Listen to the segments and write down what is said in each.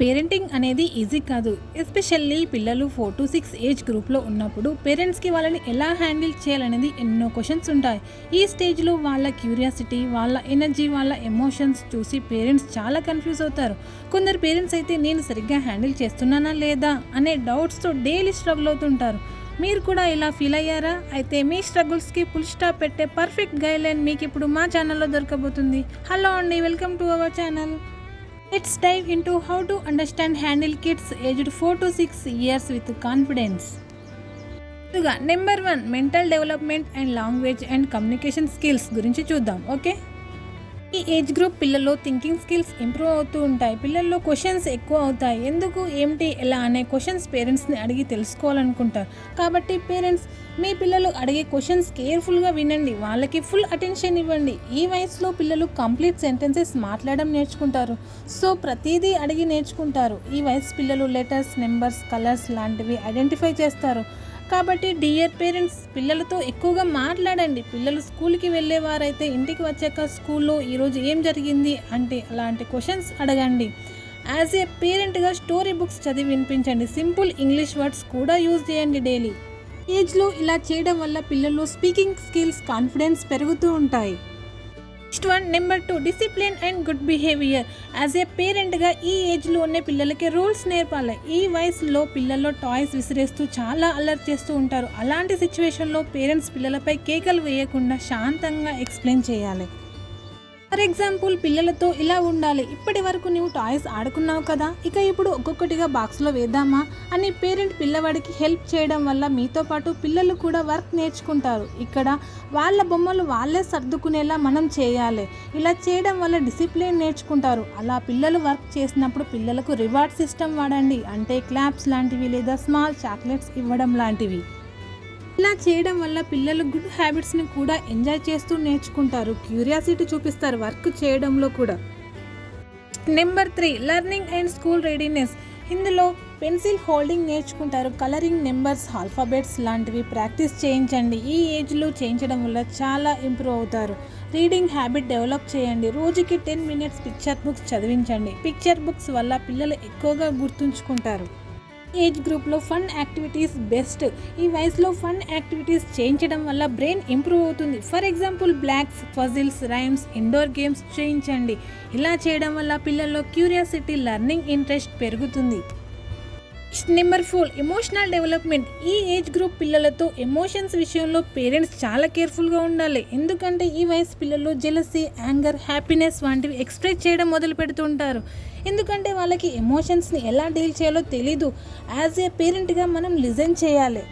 Parenting అనేది easy కాదు. Especially పిల్లలు ఫోర్ టు సిక్స్ ఏజ్ గ్రూప్లో ఉన్నప్పుడు పేరెంట్స్కి వాళ్ళని ఎలా హ్యాండిల్ చేయాలనేది ఎన్నో క్వశ్చన్స్ ఉంటాయి. ఈ స్టేజ్లో వాళ్ళ క్యూరియాసిటీ వాళ్ళ ఎనర్జీ వాళ్ళ ఎమోషన్స్ చూసి పేరెంట్స్ చాలా కన్ఫ్యూజ్ అవుతారు. కొందరు పేరెంట్స్ అయితే నేను సరిగ్గా హ్యాండిల్ చేస్తున్నానా లేదా అనే డౌట్స్తో డైలీ స్ట్రగుల్ అవుతుంటారు. మీరు కూడా ఇలా ఫీల్ అయ్యారా? అయితే మీ స్ట్రగుల్స్కి ఫుల్ స్టాప్ పెట్టే పర్ఫెక్ట్ గైడ్లైన్ మీకు ఇప్పుడు మా ఛానల్లో దొరకబోతుంది. హలో అండి welcome to our channel. Let's dive into how to understand handle kids aged four to six years with confidence ముందుగా number one mental development and language and communication skills గురించి చూద్దాం okay ఈ ఏజ్ గ్రూప్ పిల్లల్లో thinking skills improve అవుతూ ఉంటాయి. పిల్లల్లో questions ఎక్కువ అవుతాయి. ఎందుకు ఏమిటి ఎలా అనే క్వశ్చన్స్ పేరెంట్స్ని అడిగి తెలుసుకోవాలనుకుంటారు. కాబట్టి పేరెంట్స్ మీ పిల్లలు అడిగే క్వశ్చన్స్ కేర్ఫుల్గా వినండి. వాళ్ళకి ఫుల్ అటెన్షన్ ఇవ్వండి. ఈ వయసులో పిల్లలు కంప్లీట్ సెంటెన్సెస్ మాట్లాడడం నేర్చుకుంటారు. సో ప్రతిదీ అడిగి నేర్చుకుంటారు. ఈ వయసు పిల్లలు లెటర్స్ నెంబర్స్ కలర్స్ లాంటివి ఐడెంటిఫై చేస్తారు. కాబట్టి డియర్ పేరెంట్స్ పిల్లలతో ఎక్కువగా మాట్లాడండి. పిల్లలు స్కూల్కి వెళ్ళేవారైతే ఇంటికి వచ్చాక స్కూల్లో ఈరోజు ఏం జరిగింది అంటే అలాంటి క్వశ్చన్స్ అడగండి. యాజ్ ఏ పేరెంట్గా స్టోరీ బుక్స్ చదివి వినిపించండి. సింపుల్ ఇంగ్లీష్ వర్డ్స్ కూడా యూజ్ చేయండి డైలీ ఏజ్లో ఇలా చేయడం వల్ల పిల్లల్లో స్పీకింగ్ స్కిల్స్ కాన్ఫిడెన్స్ పెరుగుతూ ఉంటాయి. Next one number two discipline and good behaviour as a పేరెంట్గా ఈ ఏజ్లోనే పిల్లలకి రూల్స్ నేర్పాలి. ఈ వయసులో పిల్లల్లో టాయ్స్ విసిరేస్తూ చాలా అలర్ట్ చేస్తూ ఉంటారు. అలాంటి సిచ్యువేషన్లో పేరెంట్స్ పిల్లలపై కేకలు వేయకుండా శాంతంగా ఎక్స్ప్లెయిన్ చేయాలి. ఫర్ ఎగ్జాంపుల్ పిల్లలతో ఇలా ఉండాలి. ఇప్పటి వరకు నువ్వు టాయ్స్ ఆడుకున్నావు కదా ఇక ఇప్పుడు ఒక్కొక్కటిగా బాక్స్లో వేద్దామా అని పేరెంట్ పిల్లవాడికి హెల్ప్ చేయడం వల్ల మీతో పాటు పిల్లలు కూడా వర్క్ నేర్చుకుంటారు. ఇక్కడ వాళ్ళ బొమ్మలు వాళ్ళే సర్దుకునేలా మనం చేయాలి. ఇలా చేయడం వల్ల డిసిప్లిన్ నేర్చుకుంటారు. అలా పిల్లలు వర్క్ చేసినప్పుడు పిల్లలకు రివార్డ్ సిస్టమ్ వాడండి. అంటే క్లాప్స్ లాంటివి లేదా స్మాల్ చాక్లెట్స్ ఇవ్వడం లాంటివి. ఇలా చేయడం వల్ల పిల్లలు గుడ్ హ్యాబిట్స్ని కూడా ఎంజాయ్ చేస్తూ నేర్చుకుంటారు. క్యూరియాసిటీ చూపిస్తారు వర్క్ చేయడంలో కూడా. Number three learning and school readiness. ఇందులో పెన్సిల్ హోల్డింగ్ నేర్చుకుంటారు. కలరింగ్ నెంబర్స్ ఆల్ఫాబెట్స్ లాంటివి ప్రాక్టీస్ చేయించండి. ఈ ఏజ్లో చేయించడం వల్ల చాలా ఇంప్రూవ్ అవుతారు. రీడింగ్ హ్యాబిట్ డెవలప్ చేయండి. రోజుకి టెన్ మినిట్స్ పిక్చర్ బుక్స్ చదివించండి. పిక్చర్ బుక్స్ వల్ల పిల్లలు ఎక్కువగా గుర్తుంచుకుంటారు. ఏజ్ గ్రూప్లో ఫన్ యాక్టివిటీస్ బెస్ట్. ఈ వయసులో ఫన్ యాక్టివిటీస్ చేయించడం వల్ల బ్రెయిన్ ఇంప్రూవ్ అవుతుంది. For example blocks puzzles rhymes indoor games చేయించండి. ఇలా చేయడం వల్ల పిల్లల్లో క్యూరియాసిటీ లెర్నింగ్ ఇంట్రెస్ట్ పెరుగుతుంది. నెంబర్ ఫోర్ ఎమోషనల్ డెవలప్మెంట్ ఈ ఏజ్ గ్రూప్ పిల్లలతో ఎమోషన్స్ విషయంలో పేరెంట్స్ చాలా కేర్ఫుల్గా ఉండాలి. ఎందుకంటే ఈ వయసు పిల్లలు జెలసీ యాంగర్ హ్యాపీనెస్ వంటివి ఎక్స్ప్రెస్ చేయడం మొదలు పెడుతుంటారు. ఎందుకంటే వాళ్ళకి ఎమోషన్స్ని ఎలా డీల్ చేయాలో తెలీదు. యాజ్ ఏ పేరెంట్గా మనం లిజన్ చేయాలి.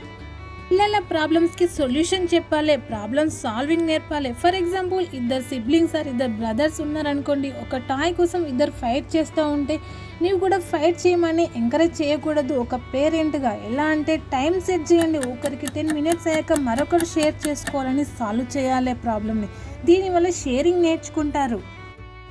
పిల్లల ప్రాబ్లమ్స్కి సొల్యూషన్ చెప్పాలి ప్రాబ్లమ్స్ సాల్వింగ్ నేర్పాలి. ఫర్ ఎగ్జాంపుల్ ఇద్దరు సిబ్లింగ్స్ ఆర్ ఇద్దరు బ్రదర్స్ ఉన్నారనుకోండి ఒక టాయ్ కోసం ఇద్దరు ఫైట్ చేస్తూ ఉంటే నీవు కూడా ఫైట్ చేయమని ఎంకరేజ్ చేయకూడదు ఒక పేరెంట్గా ఎలా అంటే టైం సెట్ చేయండి ఒకరికి టెన్ మినిట్స్ అయ్యాక మరొకరు షేర్ చేసుకోవాలని సాల్వ్ చేయాలి ప్రాబ్లమ్ని దీనివల్ల షేరింగ్ నేర్చుకుంటారు.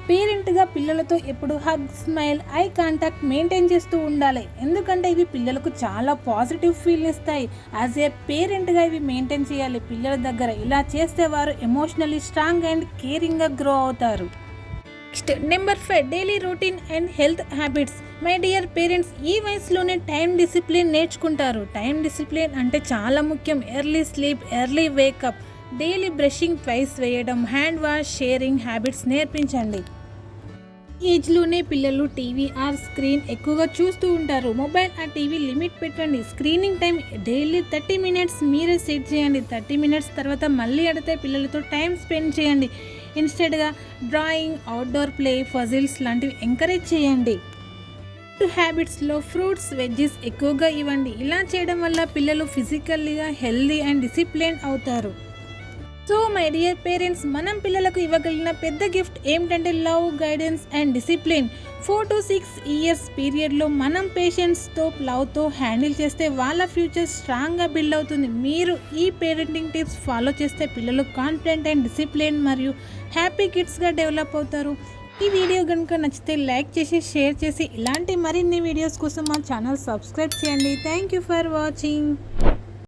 పేరెంట్గా పిల్లలతో ఎప్పుడు hug smile eye contact maintain చేస్తూ ఉండాలి. ఎందుకంటే ఇవి పిల్లలకు చాలా పాజిటివ్ ఫీల్ ఇస్తాయి. యాజ్ ఏ పేరెంట్గా ఇవి మెయింటైన్ చేయాలి. పిల్లల దగ్గర ఇలా చేస్తే వారు ఎమోషనలీ స్ట్రాంగ్ అండ్ కేరింగ్గా గ్రో అవుతారు. Next number five daily routine and health habits my dear parents ఈ వయసులోనే టైం డిసిప్లిన్ నేర్చుకుంటారు. టైం డిసిప్లిన్ అంటే చాలా ముఖ్యం. Early sleep early wake up daily brushing twice వేయడం హ్యాండ్ వాష్ షేరింగ్ హ్యాబిట్స్ నేర్పించండి. ఏజ్లోనే పిల్లలు టీవీ ఆర్ స్క్రీన్ ఎక్కువగా చూస్తూ ఉంటారు. మొబైల్ ఆ టీవీ లిమిట్ పెట్టండి. Screening time daily thirty minutes మీరే సెట్ చేయండి. థర్టీ మినిట్స్ తర్వాత మళ్ళీ అడితే పిల్లలతో టైం స్పెండ్ చేయండి. ఇన్స్టెడ్గా డ్రాయింగ్ అవుట్డోర్ ప్లే ఫజిల్స్ లాంటివి ఎంకరేజ్ చేయండి. ఫుడ్ హ్యాబిట్స్లో ఫ్రూట్స్ వెజ్జెస్ ఎక్కువగా ఇవ్వండి. ఇలా చేయడం వల్ల పిల్లలు ఫిజికల్లీగా హెల్దీ అండ్ డిసిప్లిన్ అవుతారు. సో మై డియర్ పేరెంట్స్ మనం పిల్లలకు ఇవ్వగలిగిన పెద్ద గిఫ్ట్ ఏమిటంటే love guidance and discipline four to six years పీరియడ్లో మనం పేషెంట్స్తో లవ్తో హ్యాండిల్ చేస్తే వాళ్ళ ఫ్యూచర్ స్ట్రాంగ్గా బిల్డ్ అవుతుంది. మీరు ఈ పేరెంటింగ్ టిప్స్ ఫాలో చేస్తే పిల్లలు కాన్ఫిడెంట్ అండ్ డిసిప్లిన్ మరియు హ్యాపీ కిడ్స్గా డెవలప్ అవుతారు. ఈ వీడియో కనుక నచ్చితే లైక్ చేసి షేర్ చేసి ఇలాంటి మరిన్ని వీడియోస్ కోసం మా ఛానల్ సబ్స్క్రైబ్ చేయండి. Thank you for watching